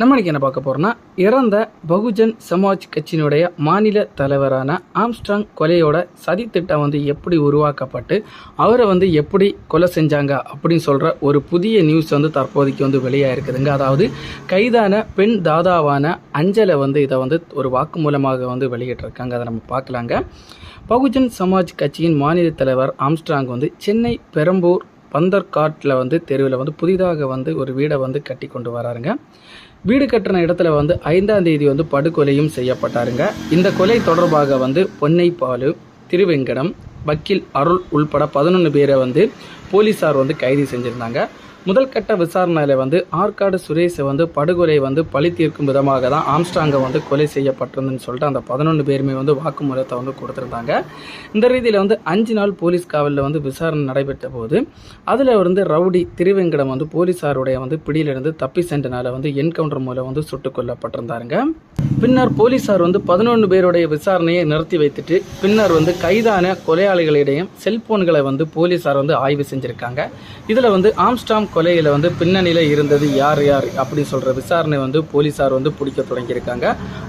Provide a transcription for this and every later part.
நம்ம என்ன பார்க்க போறோம்னா இறந்த பகுஜன் சமாஜ் கட்சியினுடைய மாநில தலைவரான ஆம்ஸ்ட்ராங் கொலையோட சதித்திட்டம் வந்து எப்படி உருவாக்கப்பட்டு அவரை வந்து எப்படி கொலை செஞ்சாங்க அப்படின்னு சொல்கிற ஒரு புதிய நியூஸ் வந்து தற்போதைக்கு வந்து வெளியாக இருக்குதுங்க அதாவது கைதான பெண் தாதாவான அஞ்சலை வந்து இதை வந்து ஒரு வாக்குமூலமாக வந்து வெளியிட்டிருக்காங்க. அதை நம்ம பார்க்கலாங்க. பகுஜன் சமாஜ் கட்சியின் மாநில தலைவர் ஆம்ஸ்ட்ராங் வந்து சென்னை பெரம்பூர் பந்தர்காட்டில் வந்து தெருவில் வந்து புதிதாக வந்து ஒரு வீடை வந்து கட்டி கொண்டு வராருங்க. வீடு கட்டின இடத்துல வந்து ஐந்தாம் தேதி வந்து படுகொலையும் செய்யப்பட்டாருங்க. இந்த கொலை தொடர்பாக வந்து பொன்னைப்பாலு திருவெங்கடம் வக்கீல் அருள் உள்பட பதினொன்று பேரை வந்து போலீஸார் வந்து கைது செஞ்சுருந்தாங்க. முதல் கட்ட விசாரணையில் வந்து ஆற்காடு சுரேஷை வந்து படுகொலை வந்து பழி தீர்க்கும் விதமாக தான் ஆம்ஸ்டாங்கை வந்து கொலை செய்யப்பட்டிருந்துன்னு சொல்லிட்டு அந்த பதினொன்று பேருமே வந்து வாக்குமூலத்தை வந்து கொடுத்துருந்தாங்க. இந்த ரீதியில் வந்து அஞ்சு நாள் போலீஸ் காவலில் வந்து விசாரணை நடைபெற்ற போது அதில் வந்து ரவுடி திருவெங்கடம் வந்து போலீஸாருடைய வந்து பிடியிலிருந்து தப்பி சென்றனால வந்து என்கவுண்டர் மூலம் வந்து சுட்டுக் கொல்லப்பட்டிருந்தாருங்க. பின்னர் போலீசார் வந்து பதினொன்று பேருடைய விசாரணையை நிறுத்தி வைத்துட்டு பின்னர் வந்து கைதான கொலையாளிகளிடையும் செல்போன்களை வந்து போலீசார் வந்து ஆய்வு செஞ்சுருக்காங்க. இதில் வந்து ஆம்ஸ்டாம் கொலையில் வந்து பின்னணியில் இருந்தது யார் யார் அப்படி சொல்கிற விசாரணை வந்து போலீஸார் வந்து பிடிக்க தொடங்கியிருக்காங்க.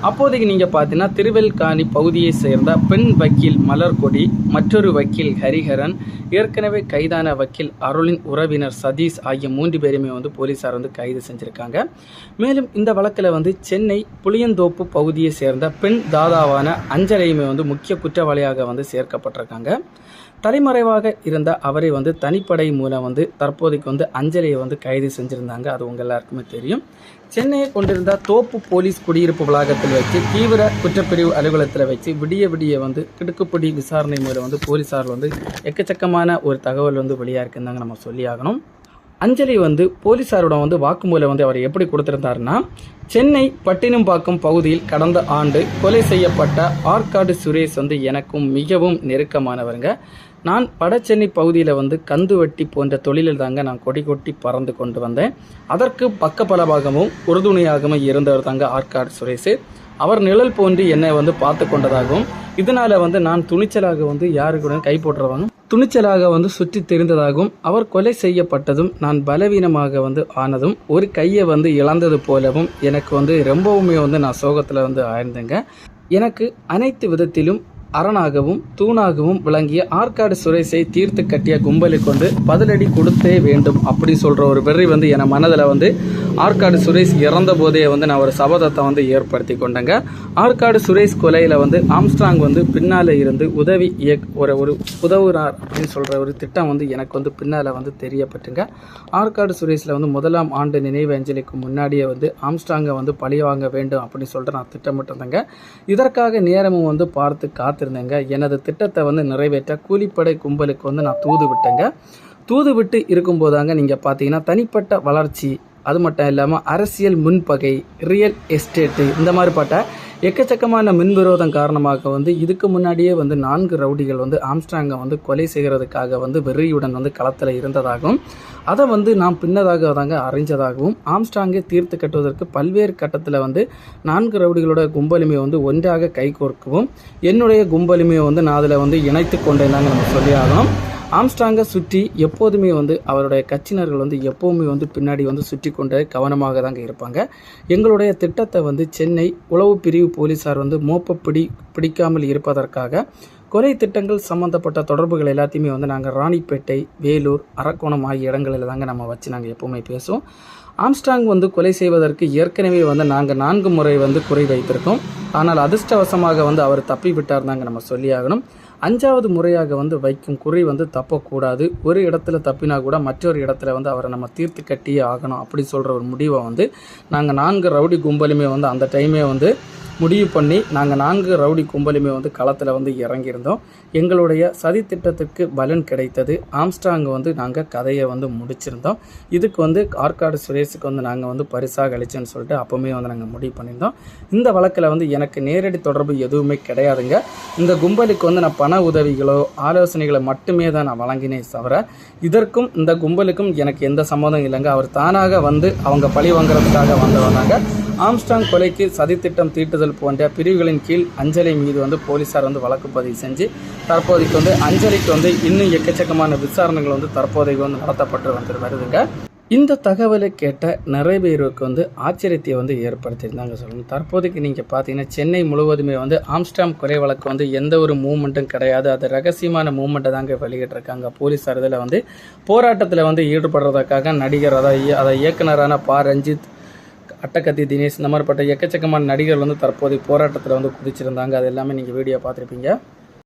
அப்போதைக்கு நீங்கள் பார்த்தீங்கன்னா திருவெல்காணி பகுதியை சேர்ந்த பெண் வக்கீல் மலர்கொடி மற்றொரு வக்கீல் ஹரிஹரன் ஏற்கனவே கைதான வக்கீல் அருளின் உறவினர் சதீஷ் ஆகிய மூன்று பேருமே வந்து போலீஸார் வந்து கைது செஞ்சுருக்காங்க. மேலும் இந்த வழக்கில் வந்து சென்னை புளியந்தோப்பு பகுதியை சேர்ந்த பெண் தாதாவான அஞ்சலையுமே வந்து முக்கிய குற்றவாளியாக வந்து சேர்க்கப்பட்டிருக்காங்க. தலைமறைவாக இருந்த அவரை வந்து தனிப்படை மூலம் வந்து தற்போதைக்கு வந்து அஞ்சலியை வந்து கைது செஞ்சுருந்தாங்க. அது உங்கள் எல்லாருக்குமே தெரியும். சென்னையை கொண்டிருந்த தோப்பு போலீஸ் குடியிருப்பு வளாகத்தில் வச்சு தீவிர குற்றப்பிரிவு அலுவலகத்தில் வச்சு விடிய விடிய வந்து கிடுக்குப்பிடி விசாரணை மூலம் வந்து போலீஸார் வந்து எக்கச்சக்கமான ஒரு தகவல் வந்து வெளியாக இருக்குந்தாங்க நம்ம சொல்லி ஆகணும் அஞ்சலி வந்து போலீஸாரோட வந்து வாக்குமூலம் வந்து அவர் எப்படி கொடுத்துருந்தாருன்னா சென்னை பட்டினம்பாக்கம் பகுதியில் கடந்த ஆண்டு கொலை செய்யப்பட்ட ஆற்காடு சுரேஷ் வந்து எனக்கும் மிகவும் நெருக்கமானவருங்க. நான் படச்சென்னை பகுதியில் வந்து கந்து வெட்டி போன்ற தொழிலில் தாங்க நான் கொடி கொட்டி பறந்து கொண்டு வந்தேன். அதற்கு பக்கபலமாகவும் உறுதுணையாகவும் இருந்தவர் தாங்க ஆற்காடு சுரேஷ். அவர் நிழல் போன்று என்னை வந்து பார்த்து கொண்டதாகவும் இதனால வந்து நான் துணிச்சலாக வந்து யாருக்கூட கை போட்டுறவங்க துணிச்சலாக வந்து சுற்றி தெரிந்ததாகவும் அவர் கொலை செய்யப்பட்டதும் நான் பலவீனமாக வந்து ஆனதும் ஒரு கையை வந்து இழந்தது போலவும் எனக்கு வந்து ரொம்பவுமே வந்து நான் சோகத்தில் வந்து ஆயிருந்தேங்க எனக்கு அனைத்து விதத்திலும் அரணாகவும் தூணாகவும் விளங்கிய ஆற்காடு சுரேஷை தீர்த்து கட்டிய கும்பலை கொண்டு பதிலடி கொடுத்தே வேண்டும் அப்படி சொல்கிற ஒரு வெறி வந்து என் மனதில் வந்து ஆற்காடு சுரேஷ் இறந்த போதே வந்து நான் ஒரு சபதத்தை வந்து ஏற்படுத்தி கொண்டேங்க. ஆற்காடு சுரேஷ் கொலையில் வந்து ஆம்ஸ்ட்ராங் வந்து பின்னால் இருந்து உதவி இயக் ஒரு ஒரு உதவுறார் அப்படின்னு சொல்கிற ஒரு திட்டம் வந்து எனக்கு வந்து பின்னால் வந்து தெரியப்பட்டுங்க. ஆற்காடு சுரேஷில் வந்து முதலாம் ஆண்டு நினைவு அஞ்சலிக்கு முன்னாடியே வந்து ஆம்ஸ்ட்ராங்கை வந்து பழி வாங்க வேண்டும் அப்படின்னு சொல்லிட்டு நான் திட்டமிட்டிருந்தேங்க. இதற்காக நேரமும் வந்து பார்த்து காத்திருந்தேங்க. எனது திட்டத்தை வந்து நிறைவேற்ற கூலிப்படை கும்பலுக்கு வந்து நான் தூது விட்டேங்க தூது விட்டு இருக்கும்போதாங்க நீங்கள் பார்த்தீங்கன்னா தனிப்பட்ட வளர்ச்சி அது மட்டும் இல்லாமல் அரசியல் முன்பகை ரியல் எஸ்டேட்டு இந்த மாதிரி பட்ட எக்கச்சக்கமான மின்விரோதம் காரணமாக வந்து இதுக்கு முன்னாடியே வந்து நான்கு ரவுடிகள் வந்து ஆம்ஸ்ட்ராங்கை வந்து கொலை செய்கிறதுக்காக வந்து வெறியுடன் வந்து களத்தில் இருந்ததாகவும் அதை வந்து நாம் பின்னதாக தாங்க அறிஞ்சதாகவும் ஆம்ஸ்ட்ராங்கை தீர்த்து கட்டுவதற்கு பல்வேறு கட்டத்தில் வந்து நான்கு ரவுடிகளோட கும்பலுமையை வந்து ஒன்றாக கைகோர்க்கவும் என்னுடைய கும்பலுமையை வந்து நான் அதில் வந்து இணைத்து கொண்டேன் தாங்க நம்ம சொல்லி ஆகணும். ஆம்ஸ்டாங்கை சுற்றி எப்போதுமே வந்து அவருடைய கட்சியினர்கள் வந்து எப்போவுமே வந்து பின்னாடி வந்து சுற்றி கொண்டு கவனமாக தாங்க இருப்பாங்க. எங்களுடைய திட்டத்தை வந்து சென்னை உளவு பிரிவு போலீஸார் வந்து மோப்ப பிடி பிடிக்காமல் இருப்பதற்காக கொலை திட்டங்கள் சம்மந்தப்பட்ட தொடர்புகள் எல்லாத்தையுமே வந்து நாங்கள் ராணிப்பேட்டை வேலூர் அரக்கோணம் ஆகிய இடங்களில் தாங்க நம்ம வச்சு நாங்கள் எப்போவுமே பேசுவோம். ஆம்ஸ்டாங் வந்து கொலை செய்வதற்கு ஏற்கனவே வந்து நாங்கள் நான்கு முறை வந்து குறை வைத்திருக்கோம். ஆனால் அதிர்ஷ்டவசமாக வந்து அவர் தப்பி விட்டார் தாங்க நம்ம சொல்லியாகணும். அஞ்சாவது முறையாக வந்து வைக்கும் குறி வந்து தப்பக்கூடாது. ஒரு இடத்துல தப்பினா கூட மற்றொரு இடத்துல வந்து அவரை நம்ம தீர்த்து கட்டியே ஆகணும் அப்படி சொல்கிற ஒரு முடிவை வந்து நாங்கள் நான்கு ரவுடி கும்பலுமே வந்து அந்த டைமே வந்து முடிவு பண்ணி நாங்கள் நான்கு ரவுடி கும்பலுமே வந்து களத்தில் வந்து இறங்கியிருந்தோம். எங்களுடைய சதி திட்டத்துக்கு பலன் கிடைத்தது. ஆம்ஸ்டாங் வந்து நாங்கள் கதையை வந்து முடிச்சிருந்தோம். இதுக்கு வந்து ஆற்காடு சுரேஷுக்கு வந்து நாங்கள் வந்து பரிசாக அளிச்சோன்னு சொல்லிட்டு அப்போவுமே வந்து நாங்கள் முடிவு பண்ணியிருந்தோம். இந்த வழக்கில் வந்து எனக்கு நேரடி தொடர்பு எதுவுமே கிடையாதுங்க. இந்த கும்பலுக்கு வந்து நான் பண உதவிகளோ ஆலோசனைகளை மட்டுமே தான் நான் வழங்கினேன் தவிர இதற்கும் இந்த கும்பலுக்கும் எனக்கு எந்த சம்மதம் இல்லைங்க. அவர் தானாக வந்து அவங்க பழி வாங்குறதுக்காக வந்து வந்தாங்க ஆம்ஸ்டாங் கொலைக்கு சதித்திட்டம் தீட்டுதல் போன்ற பிரிவுகளின் கீழ் அஞ்சலி மீது வந்து போலீசார் வந்து வழக்கு பதிவு செஞ்சு தற்போதைக்கு வந்து அஞ்சலிக்கு வந்து இன்னும் எக்கச்சக்கமான விசாரணைகள் வந்து தற்போதைக்கு வந்து நடத்தப்பட்டு வந்து வருதுங்க. இந்த தகவலை கேட்ட நிறைய பேருக்கு வந்து ஆச்சரியத்தை வந்து ஏற்படுத்தியிருந்தாங்க சொல்லணும் தற்போதைக்கு நீங்கள் பார்த்தீங்கன்னா சென்னை முழுவதுமே வந்து ஆம்ஸ்டாம் கொலை வழக்கு வந்து எந்த ஒரு மூமெண்ட்டும் கிடையாது. அது ரகசியமான மூமெண்ட்டை தாங்க வெளியிட்டிருக்காங்க. போலீஸார் இதில் வந்து போராட்டத்தில் வந்து ஈடுபடுறதுக்காக நடிகர் அதை அதை இயக்குனரான பா. ரஞ்சித் அட்டகத்தி தினேஷ் இந்த மாதிரிப்பட்ட எக்கச்சக்கமான நடிகர்கள் வந்து தற்போதைய போராட்டத்தில் வந்து குதிச்சிருந்தாங்க. அது எல்லாமே நீங்கள் வீடியோ பார்த்துருப்பீங்க.